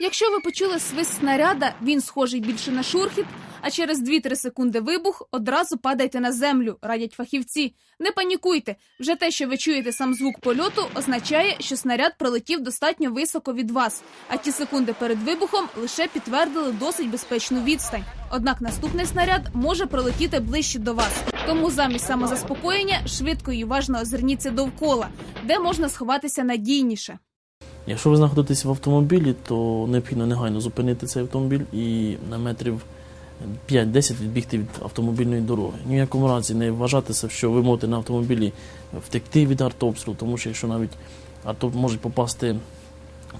Якщо ви почули свист снаряда, він схожий більше на шурхіт, а через 2-3 секунди вибух одразу падайте на землю, радять фахівці. Не панікуйте. Вже те, що ви чуєте сам звук польоту, означає, що снаряд пролетів достатньо високо від вас. А ті секунди перед вибухом лише підтвердили досить безпечну відстань. Однак наступний снаряд може пролетіти ближче до вас. Тому замість самозаспокоєння швидко і уважно озирніться довкола, де можна сховатися надійніше. Якщо ви знаходитесь в автомобілі, то необхідно негайно зупинити цей автомобіль і на метрів 5-10 відбігти від автомобільної дороги. Ні в якому разі не вважатися, що ви можете на автомобілі втекти від артобстрілу, тому що якщо навіть арто може попасти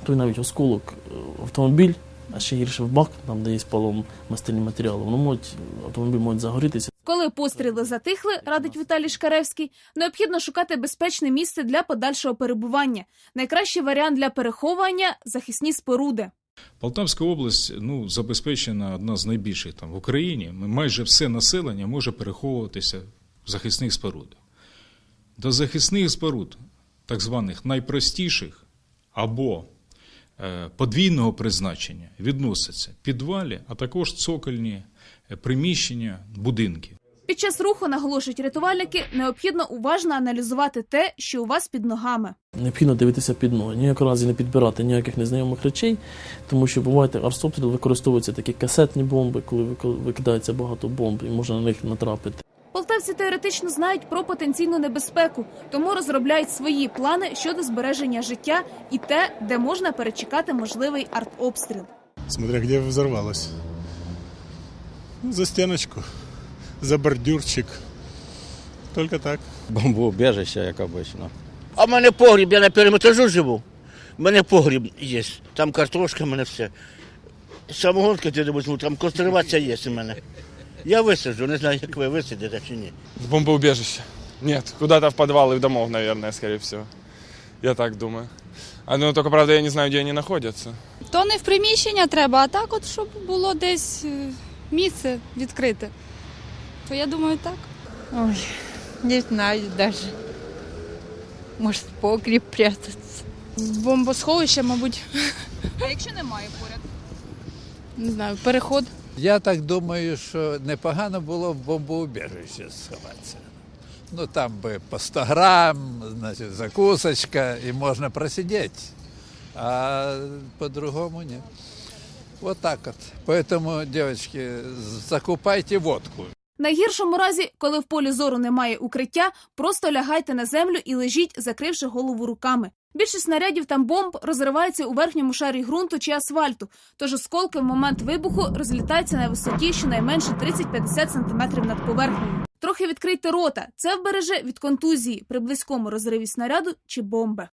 той навіть осколок е, автомобіль, а ще гірше в бак, там де є спалом мастильні матеріали, воно може, автомобіль може загорітися. Коли постріли затихли, радить Віталій Шкаревський, необхідно шукати безпечне місце для подальшого перебування. Найкращий варіант для переховування захисні споруди. Полтавська область ну, забезпечена одна з найбільших там в Україні. Майже все населення може переховуватися в захисних спорудах. До захисних споруд, так званих найпростіших або подвійного призначення, відносяться підвалі, а також цокольні е, приміщення, будинки. Під час руху, наголошують рятувальники, необхідно уважно аналізувати те, що у вас під ногами. Необхідно дивитися під ноги, ніякого разі не підбирати ніяких незнайомих речей, тому що буває артобстріл використовуються такі касетні бомби, коли викидається багато бомб і можна на них натрапити. Полтавці теоретично знають про потенційну небезпеку, тому розробляють свої плани щодо збереження життя і те, де можна перечекати можливий артобстріл. Смотря где взорвалось. Ну, За стеночку, за бордюрчик. Только так. Бомбоубіжище, як обично. А в мене погріб, я на першому етажу живу. У мене погріб є. Там картошка, в мене все. Самогонка туди возьму, там консервація є у мене. Я висаджу, не знаю, як ви висадите чи ні. В бомбоубежище. Нет, куда-то в подвалы домов, наверное, скорее всего. Я так думаю. А ну только правда я не знаю, где они находятся. То не в приміщення треба, а так, от щоб було десь е, місце відкрите. То я думаю, так. Ой, не знаю даже. Может, в погреб прятаться. Бомбосховище, мабуть. А якщо немає поряд? Не знаю, переход. Я так думаю, що непогано було в бомбоубіжище сховатися. Ну там би по 100 грам, значить, закусочка, і можна просидіти. А по-другому ні. Вот так от. Поэтому, девочки, закупайте водку. Найгіршому разі, коли в полі зору немає укриття, просто лягайте на землю і лежіть, закривши голову руками. Більшість снарядів там бомб розривається у верхньому шарі ґрунту чи асфальту, тож осколки в момент вибуху розлітаються на висоті щонайменше 30-50 см над поверхнею. Трохи відкрийте рота. Це вбереже від контузії при близькому розриві снаряду чи бомби.